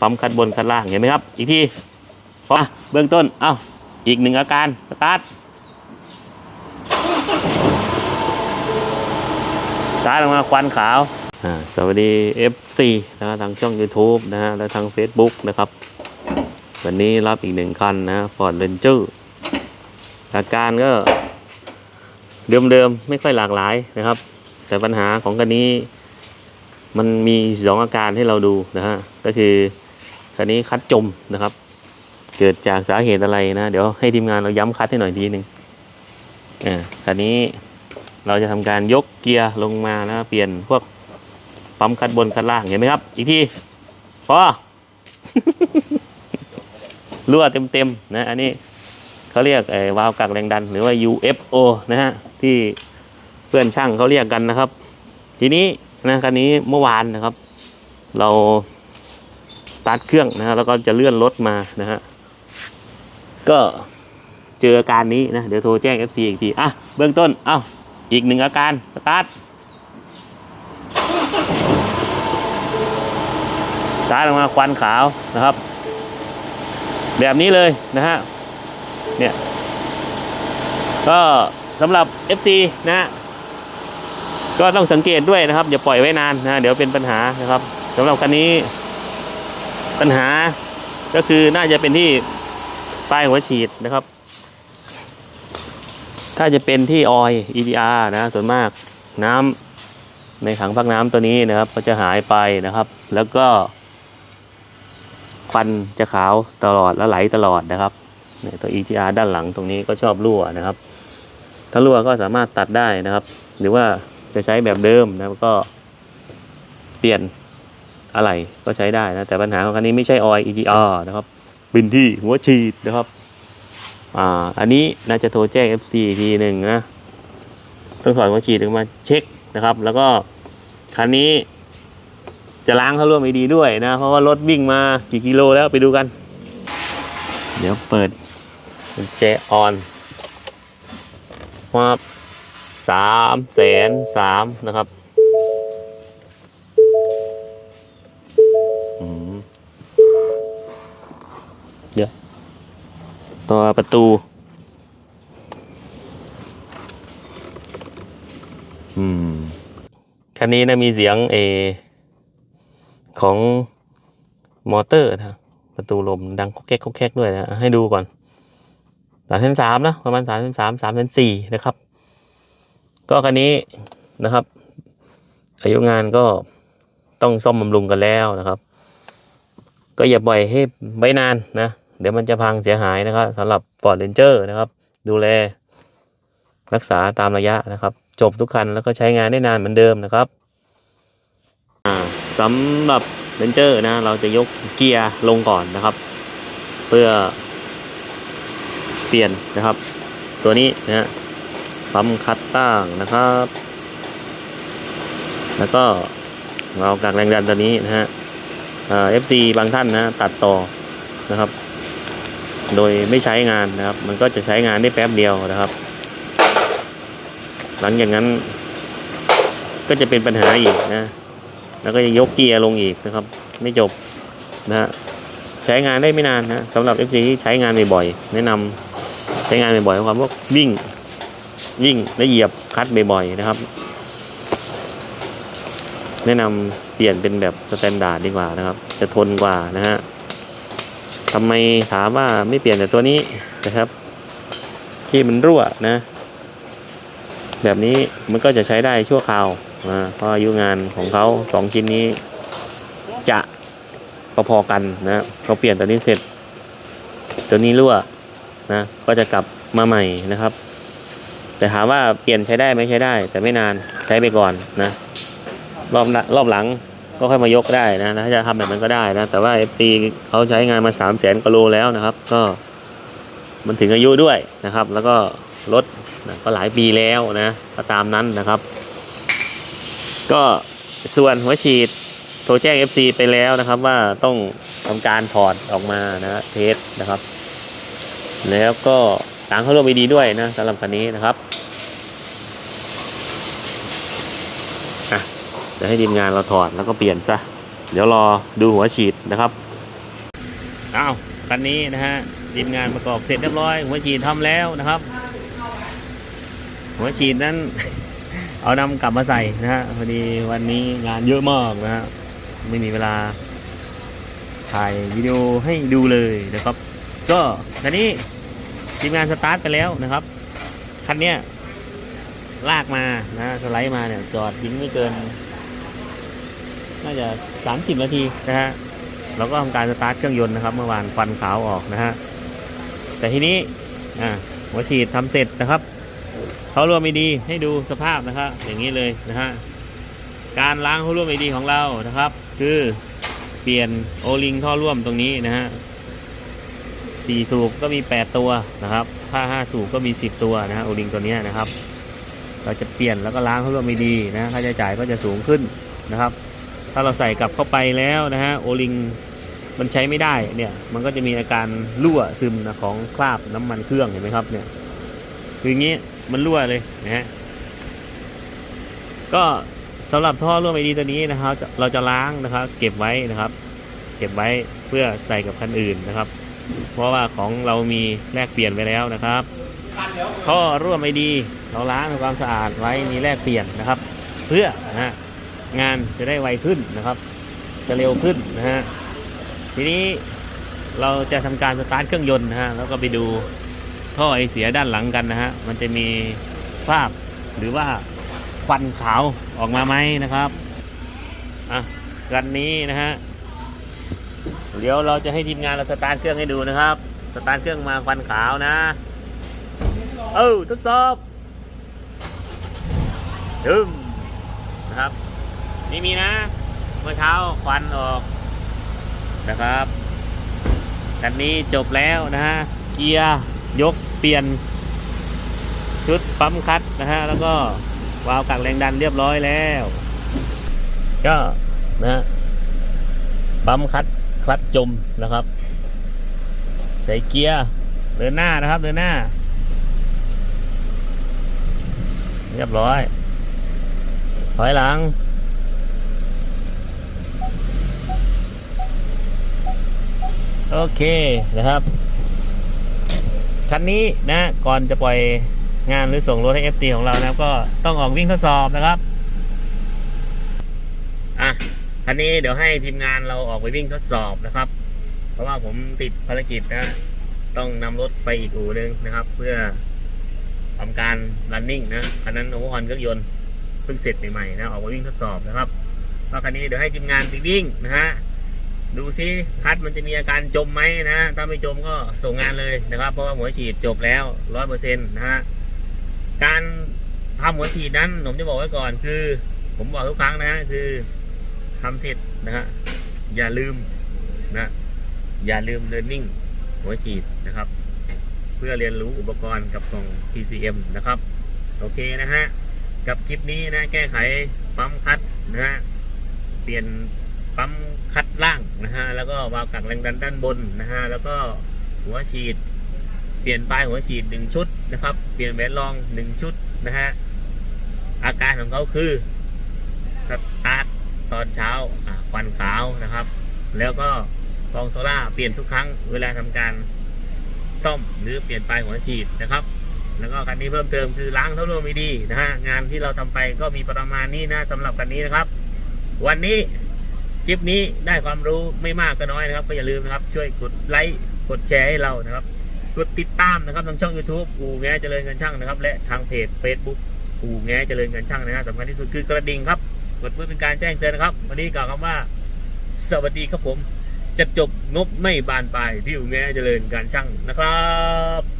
ปั๊มคัดบนคัดล่างเห็นไหมครับ อีกทีพอเบื้องต้น เอ้า อีกหนึ่งอาการสตาร์ทสตาร์ทออกมาควันขาวสวัสดี FC นะทางช่อง YouTube นะฮะ และทาง Facebook นะครับ วันนี้รับอีกหนึ่งคันนะ Ford Ranger อาการก็เดิมๆ ไม่ค่อยหลากหลายนะครับ แต่ปัญหาของคันนี้ มันมีสองอาการให้เราดูนะฮะ ก็คือ คันนี้คัดจมนะครับ เกิดจากสาเหตุอะไรนะ เดี๋ยวให้ทีมงานเราย้ำคัดให้หน่อยทีหนึ่งอ่าคันนี้เราจะทำการยกเกียร์ลงมานะเปลี่ยนพวกปั๊มคัดบนคัดล่างเห็นไหมครับ อีกทีพอรั่วเต็มๆนะ อันนี้เขาเรียกไอ้วาล์วกักแรงดัน หรือว่า UFO นะฮะที่เพื่อนช่างเขาเรียกกันนะครับ ทีนี้นะคันนี้เมื่อวานนะครับ เรา ตาร์ทเครื่องนะฮะแล้วก็จะเลื่อนรถมานะฮะก็เจออาการนี้นะเดี๋ยวโทรแจ้ง FC อีกทีอะเบื้องต้นเอ้าอีกหนึ่งอาการสตาร์ทสตาร์ทออกมาควันขาวนะครับ แบบนี้เลยนะฮะเนี่ยก็สำหรับ FC นะฮะก็ต้องสังเกตด้วยนะครับ อย่าปล่อยไว้นานนะเดี๋ยวเป็นปัญหานะครับสำหรับคันนี้ ปัญหาก็คือน่าจะเป็นที่ปลายหัวฉีดนะครับ ถ้าจะเป็นที่ออย EDR นะ ส่วนมากน้ำในถังพักน้ำตัวนี้นะครับ ก็จะหายไปนะครับ แล้วก็ควันจะขาวตลอดและไหลตลอดนะครับเนี่ยตัว EGR ด้านหลังตรงนี้ก็ชอบรั่วนะครับ ถ้ารั่วก็สามารถตัดได้นะครับ หรือว่าจะใช้แบบเดิมนะก็เปลี่ยน อะไรก็ใช้ได้นะ แต่ปัญหาของคันนี้ไม่ใช่ออย EDR นะครับ บินที่หัวฉีดนะครับอ่าอันนี้น่าจะโทรแจ้ง FC อีทีหนึ่งนะต้องสอนหัวฉีดมาเช็คนะครับ แล้วก็คันนี้จะล้างเข้าร่วมดีด้วยนะ เพราะว่ารถวิ่งมากี่กิโลแล้วไปดูกัน เดี๋ยวเปิดกุญแจออนว่าสามแสนสามนะครับ เดี๋ยว ตัวประตู อืม คันนี้นะมีเสียงเอของมอเตอร์นะประตูลมดังคกแก๊กคกแก๊กด้วยนะ ให้ดูก่อนสามเส้นสามนะ ประมาณสามเส้นสามสามเส้นสี่นะครับ ก็คันนี้นะครับ อายุงานก็ต้องซ่อมบำรุงกันแล้วนะครับ ก็อย่าปล่อยให้ไว้นานนะ เดี๋ยวมันจะพังเสียหายนะครับสำหรับ Ford Ranger นะครับ ดูแล รักษาตามระยะนะครับ จบทุกคันแล้วก็ใช้งานได้นานเหมือนเดิมนะครับอ่าสำหรับ Ranger นะ เราจะยกเกียร์ลงก่อนนะครับ เพื่อเปลี่ยนนะครับ ตัวนี้นะฮะปั๊มคัตตั้งนะครับ แล้วก็เรากักแรงดันตัวนี้นะฮะเอ่อ FC บางท่านนะ ตัดต่อนะครับ โดยไม่ใช้งานนะครับ มันก็จะใช้งานได้แป๊บเดียวนะครับ หลังจากนั้น ก็จะเป็นปัญหาอีกนะ แล้วก็จะยกเกียร์ลงอีกนะครับ ไม่จบนะฮะใช้งานได้ไม่นานนะสำหรับ FC ที่ใช้งานบ่อยๆแนะนำใช้งานบ่อยๆความว่าวิ่งวิ่งและเหยียบคัดบ่อยๆนะครับ แนะนำเปลี่ยนเป็นแบบสแตนดาร์ดดีกว่านะครับ จะทนกว่านะฮะ ทำไมถามว่าไม่เปลี่ยนแต่ตัวนี้นะครับที่มันรั่วนะ แบบนี้มันก็จะใช้ได้ชั่วคราวนะเพราะอายุงานของเขาสองชิ้นนี้ จะพอๆกันนะเขาเปลี่ยนตัวนี้เสร็จ ตัวนี้รั่วนะก็จะกลับมาใหม่นะครับ แต่ถามว่าเปลี่ยนใช้ได้ไหมใช้ได้ แต่ไม่นานใช้ไปก่อนนะรอบหน้ารอบหลัง ก็ค่อยมายกได้นะถ้าจะทำแบบนั้นก็ได้นะ แต่ว่าเอฟตีเขาใช้งานมาสามแสนกิโลแล้วนะครับ ก็มันถึงอายุด้วยนะครับ แล้วก็รถนะก็หลายปีแล้วนะก็ตามนั้นนะครับ ก็ส่วนหัวฉีดโทรแจ้ง FC ไปแล้วนะครับว่าต้องทำการถอดออกมานะเทสนะครับ แล้วก็ล้างเข้าร่วมดีด้วยนะสำหรับคันนี้นะครับอะ เดี๋ยวให้ทีมงานเราถอดแล้วก็เปลี่ยนซะ เดี๋ยวรอดูหัวฉีดนะครับอ้าวคันนี้นะฮะทีมงานประกอบเสร็จเรียบร้อย หัวฉีดทำแล้วนะครับ หัวฉีดนั้น เอานำกลับมาใส่นะฮะพอดีวันนี้งานเยอะมากนะฮะไม่มีเวลาถ่ายวิดีโอให้ดูเลยนะครับ ก็คันนี้ทีมงานสตาร์ทไปแล้วนะครับคันเนี้ยลากมานะสไลด์มาเนี่ยจอดยิงไม่เกิน น่าจะ 30 นาทีนะฮะเราก็ทำการสตาร์ทเครื่องยนต์นะครับ เมื่อวานควันขาวออกนะฮะแต่ทีนี้อ่าหัวฉีดทำเสร็จนะครับเขารวมไม่ดีให้ดูสภาพนะครับ อย่างนี้เลยนะฮะการล้างเขาร่วมไม่ดีของเรานะครับ คือเปลี่ยนโอลิงท่อร่วมตรงนี้นะฮะสี่สูบก็มี 8 ตัวนะครับ ถ้า 5 สูบก็มี 10 ตัวนะฮะโอลิงตัวนี้นะครับ เราจะเปลี่ยนแล้วก็ล้างเขาร่วมไม่ดีนะค่าใช้จ่ายก็จะสูงขึ้นนะครับ ถ้าเราใส่กลับเข้าไปแล้วนะฮะโอลิงมันใช้ไม่ได้เนี่ยมันก็จะมีอาการรั่วซึมนะของคราบน้ำมันเครื่องเห็นไหมครับเนี่ยคืออย่างนี้มันรั่วเลยนะฮะก็สำหรับท่อรั่วไม่ดีตัวนี้นะครับ เราจะล้างนะครับ เก็บไว้นะครับ เก็บไว้เพื่อใส่กับคันอื่นนะครับ เพราะว่าของเรามีแลกเปลี่ยนไปแล้วนะครับท่อรั่วไม่ดี เราล้างทำความสะอาดไว้มีแลกเปลี่ยนนะครับ เพื่อนะฮะ งานจะได้ไวขึ้นนะครับ จะเร็วขึ้นนะฮะทีนี้เราจะทำการสตาร์ทเครื่องยนต์นะฮะแล้วก็ไปดูท่อไอเสียด้านหลังกันนะฮะมันจะมีภาพหรือว่าควันขาวออกมาไหมนะครับอะกันนี้นะฮะเดี๋ยวเราจะให้ทีมงานเราสตาร์ทเครื่องให้ดูนะครับ สตาร์ทเครื่องมาควันขาวนะ เออทดสอบดึมนะครับ นี่มีนะ เมื่อเช้าควันออกนะครับคันนี้จบแล้วนะฮะ เกียร์ยกเปลี่ยน ชุดปั๊มคัดนะฮะ แล้วก็วาล์วกักแรงดันเรียบร้อยแล้ว ก็นะฮะปั๊มคัดคลัดจมนะครับ ใส่เกียร์เดินหน้านะครับ เดินหน้า เรียบร้อย ถอยหลัง โอเคนะครับ คันนี้นะก่อนจะปล่อยงานหรือส่งรถให้ FC ของเรานะครับก็ต้องออกวิ่งทดสอบนะครับอะคันนี้เดี๋ยวให้ทีมงานเราออกไปวิ่งทดสอบนะครับ เพราะว่าผมติดภารกิจนะต้องนำรถไปอีกอู่หนึงนะครับ เพื่อทำการ running นะคันนั้นโอเวอร์ฮอนเครื่องยนต์เพิ่งเสร็จใหม่ๆนะออกมาวิ่งทดสอบนะครับว่าคันนี้เดี๋ยวให้ทีมงานไปวิ่งนะฮะ ดูซิคัดมันจะมีอาการจมไหมนะถ้าไม่จมก็ส่งงานเลยนะครับ เพราะว่าหัวฉีดจบแล้วร้อยเปอร์เซ็นต์นะฮะการทำหัวฉีดนั้นผมจะบอกไว้ก่อนคือ ผมบอกทุกครั้งนะคือทำเสร็จนะฮะอย่าลืมนะอย่าลืม learning หัวฉีดนะครับ เพื่อเรียนรู้อุปกรณ์กับกล่อง PCM นะครับ โอเคนะฮะกับคลิปนี้นะแก้ไขปั๊มคัดนะฮะเปลี่ยน ปั๊มคัดล่างนะฮะแล้วก็วาล์วกักแรงดันด้านบนนะฮะแล้วก็หัวฉีด เปลี่ยนปลายหัวฉีดหนึ่งชุดนะครับ เปลี่ยนแหวนรองหนึ่งชุดนะฮะอาการของเขาคือสตาร์ทตอนเช้าควันขาวนะครับ แล้วก็ฟองโซล่าเปลี่ยนทุกครั้งเวลาทำการซ่อมหรือเปลี่ยนปลายหัวฉีดนะครับ แล้วก็คันนี้เพิ่มเติมคือล้างเท่าร่วมไม่ดีนะฮะงานที่เราทำไปก็มีประมาณนี้นะสำหรับคันนี้นะครับ วันนี้ คลิปนี้ได้ความรู้ไม่มากก็น้อยนะครับ ก็อย่าลืมนะครับ ช่วยกดไลค์กดแชร์ให้เรานะครับ กดติดตามนะครับทางช่อง YouTube อูแงเจริญกันช่างนะครับ และทางเพจ Facebook อูแงเจริญกันช่างนะฮะสำคัญที่สุดคือกระดิ่งครับกดเพื่อเป็นการแจ้งเตือนนะครับ วันนี้กล่าวคำว่า สวัสดีครับผมจะจบงบไม่บานปลายที่อูแงเจริญการช่างนะครับ